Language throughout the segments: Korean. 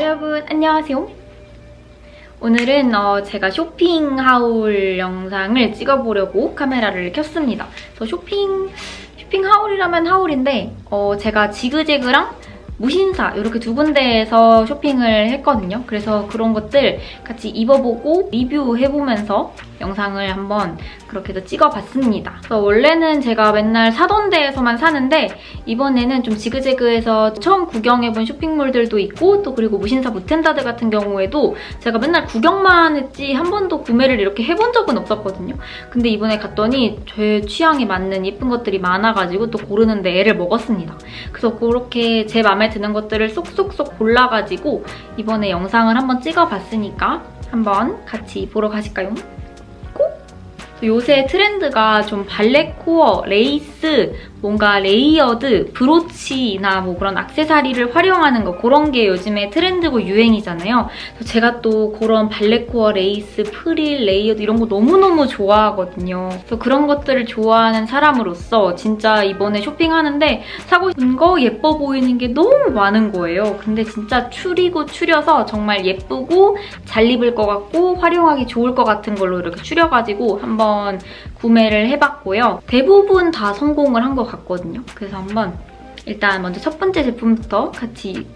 여러분 안녕하세요. 오늘은 어, 제가 쇼핑 하울 영상을 찍어보려고 카메라를 켰습니다. 그래서 쇼핑 쇼핑 하울이라면 하울인데 어, 제가 지그재그랑 무신사 이렇게 두 군데에서 쇼핑을 했거든요. 그래서 그런 것들 같이 입어보고 리뷰해보면서 영상을 한번 그렇게 해서 찍어봤습니다. 그래서 원래는 제가 맨날 사던 데에서만 사는데 이번에는 좀 지그재그해서 처음 구경해본 쇼핑몰들도 있고 또 그리고 무신사 무텐다드 같은 경우에도 제가 맨날 구경만 했지 한 번도 구매를 이렇게 해본 적은 없었거든요. 근데 이번에 갔더니 제 취향에 맞는 예쁜 것들이 많아가지고 또 고르는데 애를 먹었습니다. 그래서 그렇게 제 마음에 드는 것들을 쏙쏙쏙 골라가지고 이번에 영상을 한번 찍어봤으니까 한번 같이 보러 가실까요? 고! 요새 트렌드가 좀 발레 코어, 레이스, 뭔가 레이어드, 브로치나 뭐 그런 악세사리를 활용하는 거 그런 게 요즘에 트렌드고 유행이잖아요. 그래서 제가 또 그런 발레 코어, 레이스, 프릴, 레이어드 이런 거 너무너무 좋아하거든요. 그래서 그런 것들을 좋아하는 사람으로서 진짜 이번에 쇼핑하는데 사고 싶은 거 예뻐 보이는 게 너무 많은 거예요. 근데 진짜 추리고 추려서 정말 예쁘고 잘 입을 것 같고 활용하기 좋을 것 같은 걸로 이렇게 추려가지고 한번 구매를 해봤고요. 대부분 다 성공을 한 것 같거든요. 그래서 한번 일단 먼저 첫 번째 제품부터 같이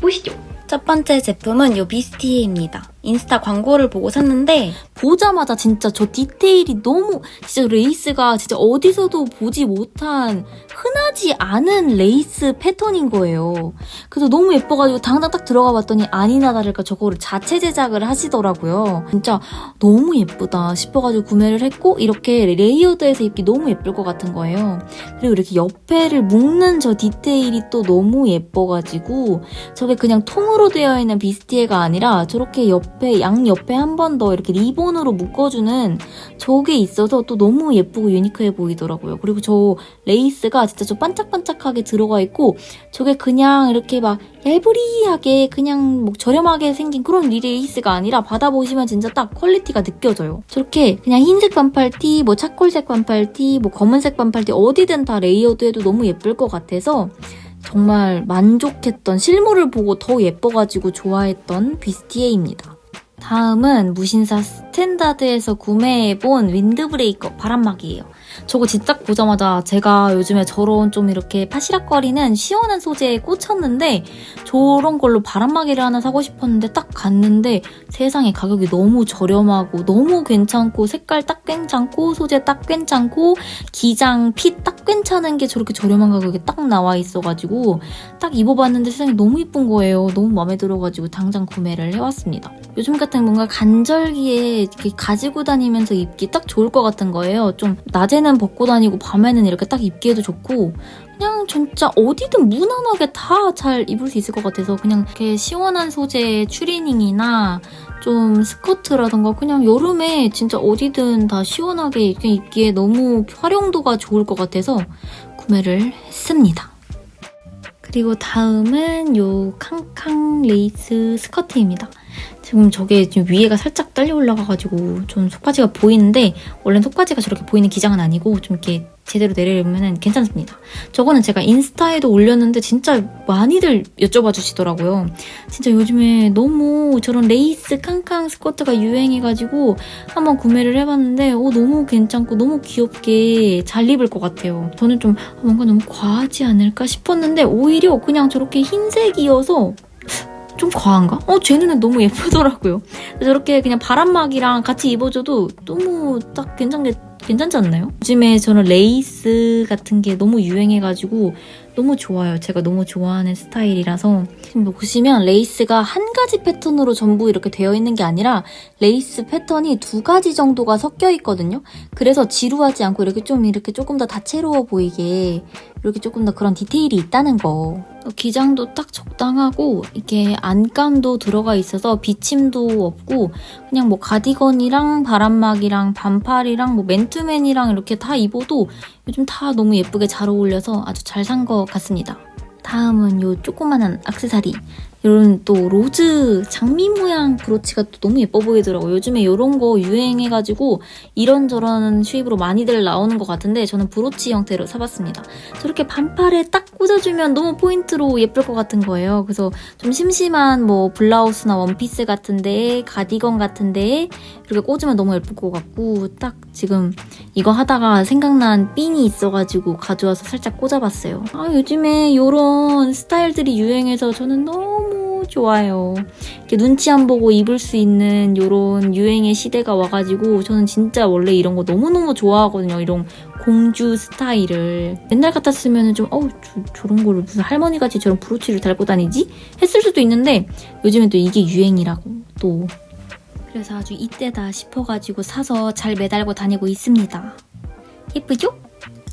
보시죠. 첫 번째 제품은 요 비스티에입니다. 인스타 광고를 보고 샀는데 보자마자 진짜 저 디테일이 너무 진짜 레이스가 진짜 어디서도 보지 못한 흔하지 않은 레이스 패턴인 거예요. 그래서 너무 예뻐가지고 당장 딱 들어가 봤더니 아니나 다를까 저거를 자체 제작을 하시더라고요. 진짜 너무 예쁘다 싶어가지고 구매를 했고 이렇게 레이어드해서 입기 너무 예쁠 것 같은 거예요. 그리고 이렇게 옆에를 묶는 저 디테일이 또 너무 예뻐가지고 저게 그냥 통으로 되어 있는 비스티에가 아니라 저렇게 옆에 양 옆에 한 번 더 이렇게 리본으로 묶어주는 저게 있어서 또 너무 예쁘고 유니크해 보이더라고요. 그리고 저 레이스가 진짜 저 반짝반짝하게 들어가 있고 저게 그냥 이렇게 막 얄브리하게 그냥 뭐 저렴하게 생긴 그런 레이스가 아니라 받아보시면 진짜 딱 퀄리티가 느껴져요. 저렇게 그냥 흰색 반팔티, 뭐 차콜색 반팔티, 뭐 검은색 반팔티 어디든 다 레이어드 해도 너무 예쁠 것 같아서 정말 만족했던 실물을 보고 더 예뻐가지고 좋아했던 비스티에입니다. 다음은 무신사 스탠다드에서 구매해본 윈드브레이커 바람막이에요. 저거 딱 보자마자 제가 요즘에 저런 좀 이렇게 파시락거리는 시원한 소재에 꽂혔는데 저런 걸로 바람막이를 하나 사고 싶었는데 딱 갔는데 세상에 가격이 너무 저렴하고 너무 괜찮고 색깔 딱 괜찮고 소재 딱 괜찮고 기장 핏 딱 괜찮은 게 저렇게 저렴한 가격에 딱 나와 있어가지고 딱 입어봤는데 세상에 너무 이쁜 거예요. 너무 마음에 들어가지고 당장 구매를 해왔습니다. 요즘 같은 뭔가 간절기에 이렇게 가지고 다니면서 입기 딱 좋을 것 같은 거예요. 좀 낮에는 벗고 다니고 밤에는 이렇게 딱 입기에도 좋고 그냥 진짜 어디든 무난하게 다 잘 입을 수 있을 것 같아서 그냥 이렇게 시원한 소재의 추리닝이나 좀 스커트라던가 그냥 여름에 진짜 어디든 다 시원하게 입기에 너무 활용도가 좋을 것 같아서 구매를 했습니다. 그리고 다음은 요 캉캉 레이스 스커트입니다. 지금 저게 지금 위에가 살짝 떨려 올라가가지고 좀 속바지가 보이는데 원래는 속바지가 저렇게 보이는 기장은 아니고 좀 이렇게 제대로 내리려면 괜찮습니다. 저거는 제가 인스타에도 올렸는데 진짜 많이들 여쭤봐 주시더라고요. 진짜 요즘에 너무 저런 레이스 캉캉 스커트가 유행해가지고 한번 구매를 해봤는데 어, 너무 괜찮고 너무 귀엽게 잘 입을 것 같아요. 저는 좀 뭔가 너무 과하지 않을까 싶었는데 오히려 그냥 저렇게 흰색이어서 좀 과한가? 어, 제 눈에 너무 예쁘더라고요. 저렇게 그냥 바람막이랑 같이 입어줘도 너무 딱 괜찮게, 괜찮지 않나요? 요즘에 저는 레이스 같은 게 너무 유행해가지고 너무 좋아요. 제가 너무 좋아하는 스타일이라서. 지금 보시면 레이스가 한 가지 패턴으로 전부 이렇게 되어 있는 게 아니라 레이스 패턴이 두 가지 정도가 섞여 있거든요. 그래서 지루하지 않고 이렇게 좀 이렇게 조금 더 다채로워 보이게 이렇게 조금 더 그런 디테일이 있다는 거. 기장도 딱 적당하고 이게 안감도 들어가 있어서 비침도 없고 그냥 뭐 가디건이랑 바람막이랑 반팔이랑 뭐 맨투맨이랑 이렇게 다 입어도 요즘 다 너무 예쁘게 잘 어울려서 아주 잘 산 것 같습니다. 다음은 요 조그만한 악세사리 이런 또 로즈 장미 모양 브로치가 또 너무 예뻐 보이더라고요. 요즘에 이런 거 유행해가지고 이런저런 쉐입으로 많이들 나오는 것 같은데 저는 브로치 형태로 사봤습니다. 저렇게 반팔에 딱 꽂아주면 너무 포인트로 예쁠 것 같은 거예요. 그래서 좀 심심한 뭐 블라우스나 원피스 같은데 가디건 같은데 이렇게 꽂으면 너무 예쁠 것 같고 딱 지금 이거 하다가 생각난 핀이 있어가지고 가져와서 살짝 꽂아봤어요. 아 요즘에 이런 스타일들이 유행해서 저는 너무 좋아요. 이렇게 눈치 안 보고 입을 수 있는 이런 유행의 시대가 와가지고 저는 진짜 원래 이런 거 너무너무 좋아하거든요. 이런 공주 스타일을 옛날 같았으면 좀 어우 저, 런 거를 무슨 할머니같이 저런 브로치를 달고 다니지 했을 수도 있는데 요즘엔 또 이게 유행이라고 또 그래서 아주 이때다 싶어가지고 사서 잘 매달고 다니고 있습니다. 예쁘죠?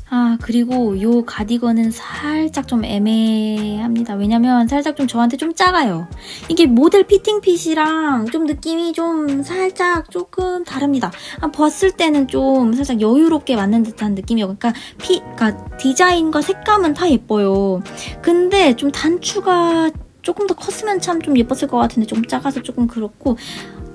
아 그리고 요 가디건은 살짝 좀 애매합니다. 왜냐면 살짝 좀 저한테 좀 작아요. 이게 모델 피팅 핏이랑 좀 느낌이 좀 살짝 조금 다릅니다. 아, 봤을 때는 좀 살짝 여유롭게 맞는 듯한 느낌이요. 그러니까 피, 그러니까 디자인과 색감은 다 예뻐요. 근데 좀 단추가 조금 더 컸으면 참 좀 예뻤을 것 같은데 좀 작아서 조금 그렇고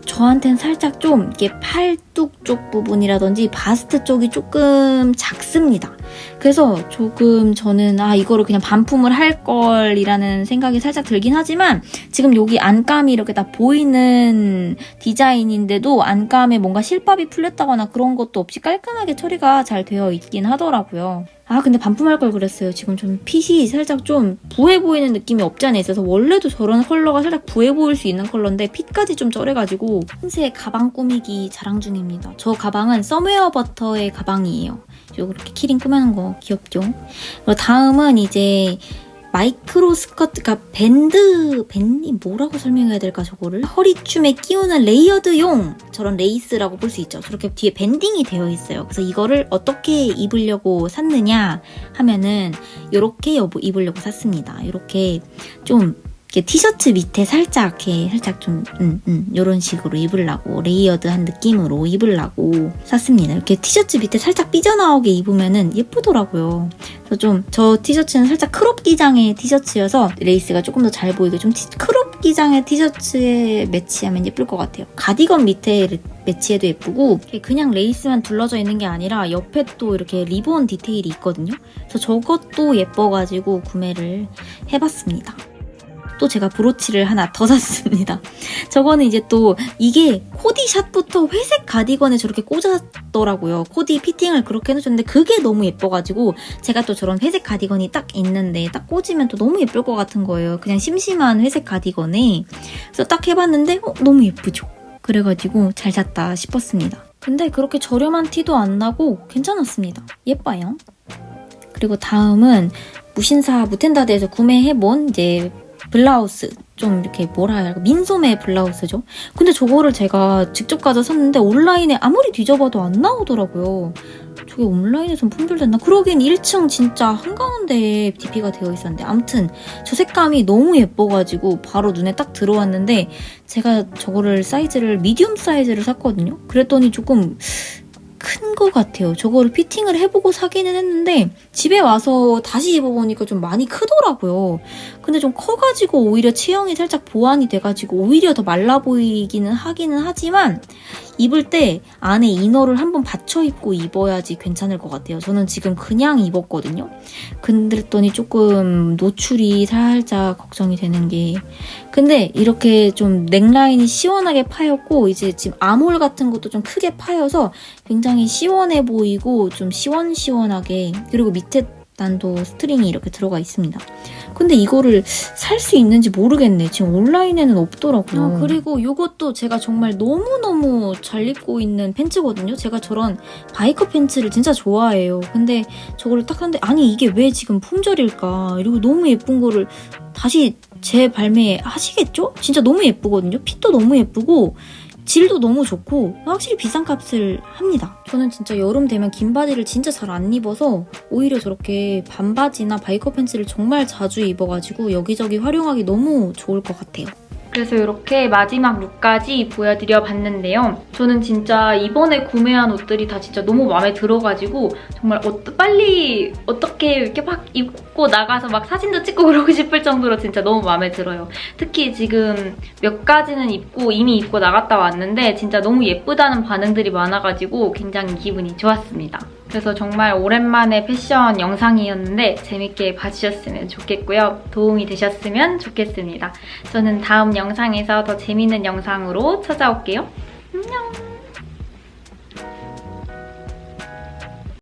저한텐 살짝 좀 이게 팔뚝 쪽 부분이라든지 바스트 쪽이 조금 작습니다. 그래서 조금 저는 아 이거를 그냥 반품을 할 걸이라는 생각이 살짝 들긴 하지만 지금 여기 안감이 이렇게 다 보이는 디자인인데도 안감에 뭔가 실밥이 풀렸다거나 그런 것도 없이 깔끔하게 처리가 잘 되어 있긴 하더라고요. 아 근데 반품할 걸 그랬어요. 지금 좀 핏이 살짝 좀 부해 보이는 느낌이 없지 않아 있어서 원래도 저런 컬러가 살짝 부해 보일 수 있는 컬러인데 핏까지 좀 쩔해가지고 흰색 가방 꾸미기 자랑 중입니다. 저 가방은 썸웨어 버터의 가방이에요. 요렇게 키링 꾸며놓은 거 귀엽죠? 그리고 다음은 이제 마이크로 스커트, 그러니까 밴드, 밴이 뭐라고 설명해야 될까 저거를? 허리춤에 끼우는 레이어드용 저런 레이스라고 볼 수 있죠. 저렇게 뒤에 밴딩이 되어 있어요. 그래서 이거를 어떻게 입으려고 샀느냐 하면은 이렇게 입으려고 샀습니다. 이렇게 좀 이렇게 티셔츠 밑에 살짝 이렇게 살짝 좀 음, 음, 이런 식으로 입으려고 레이어드한 느낌으로 입으려고 샀습니다. 이렇게 티셔츠 밑에 살짝 삐져나오게 입으면은 예쁘더라고요. 그래서 좀 저 티셔츠는 살짝 크롭 기장의 티셔츠여서 레이스가 조금 더 잘 보이게 좀 티- 크롭 기장의 티셔츠에 매치하면 예쁠 것 같아요. 가디건 밑에 레- 매치해도 예쁘고 그냥 레이스만 둘러져 있는 게 아니라 옆에 또 이렇게 리본 디테일이 있거든요. 그래서 저것도 예뻐가지고 구매를 해봤습니다. 또 제가 브로치를 하나 더 샀습니다. 저거는 이제 또 이게 코디샷부터 회색 가디건에 저렇게 꽂았더라고요. 코디 피팅을 그렇게 해줬는데 그게 너무 예뻐가지고 제가 또 저런 회색 가디건이 딱 있는데 딱 꽂으면 또 너무 예쁠 것 같은 거예요. 그냥 심심한 회색 가디건에 그래서 딱 해봤는데 어, 너무 예쁘죠. 그래가지고 잘 샀다 싶었습니다. 근데 그렇게 저렴한 티도 안 나고 괜찮았습니다. 예뻐요. 그리고 다음은 무신사 무텐다드에서 구매해본 이제 블라우스 좀 이렇게 뭐라 해야 할까 민소매 블라우스죠. 근데 저거를 제가 직접 가서 샀는데 온라인에 아무리 뒤져봐도 안 나오더라고요. 저게 온라인에선 품절됐나? 그러긴 1층 진짜 한가운데에 DP가 되어 있었는데 아무튼 저 색감이 너무 예뻐가지고 바로 눈에 딱 들어왔는데 제가 저거를 사이즈를 미디움 사이즈를 샀거든요. 그랬더니 조금 큰 것 같아요. 저거를 피팅을 해보고 사기는 했는데 집에 와서 다시 입어보니까 좀 많이 크더라고요. 근데 좀 커가지고 오히려 체형이 살짝 보완이 돼가지고 오히려 더 말라 보이기는 하기는 하지만 입을 때 안에 이너를 한번 받쳐 입고 입어야지 괜찮을 것 같아요. 저는 지금 그냥 입었거든요. 그랬더니 조금 노출이 살짝 걱정이 되는 게 근데 이렇게 좀 넥라인이 시원하게 파였고 이제 지금 아몰 같은 것도 좀 크게 파여서 굉장히 시원해 보이고 좀 시원시원하게 그리고 밑에 단도 스트링이 이렇게 들어가 있습니다. 근데 이거를 살 수 있는지 모르겠네. 지금 온라인에는 없더라고요. 어, 그리고 이것도 제가 정말 너무너무 잘 입고 있는 팬츠거든요. 제가 저런 바이커 팬츠를 진짜 좋아해요. 근데 저거를 딱 하는데 아니 이게 왜 지금 품절일까? 이러고 너무 예쁜 거를 다시 재발매 하시겠죠? 진짜 너무 예쁘거든요. 핏도 너무 예쁘고 질도 너무 좋고 확실히 비싼 값을 합니다. 저는 진짜 여름 되면 긴 바지를 진짜 잘 안 입어서 오히려 저렇게 반바지나 바이커 팬츠를 정말 자주 입어가지고 여기저기 활용하기 너무 좋을 것 같아요. 그래서 이렇게 마지막 룩까지 보여드려 봤는데요. 저는 진짜 이번에 구매한 옷들이 다 진짜 너무 마음에 들어가지고 정말 어, 빨리 어떻게 이렇게 막 입고 나가서 막 사진도 찍고 그러고 싶을 정도로 진짜 너무 마음에 들어요. 특히 지금 몇 가지는 입고 이미 입고 나갔다 왔는데 진짜 너무 예쁘다는 반응들이 많아가지고 굉장히 기분이 좋았습니다. 그래서 정말 오랜만에 패션 영상이었는데 재밌게 봐주셨으면 좋겠고요. 도움이 되셨으면 좋겠습니다. 저는 다음 영상에서 더 재밌는 영상으로 찾아올게요. 안녕!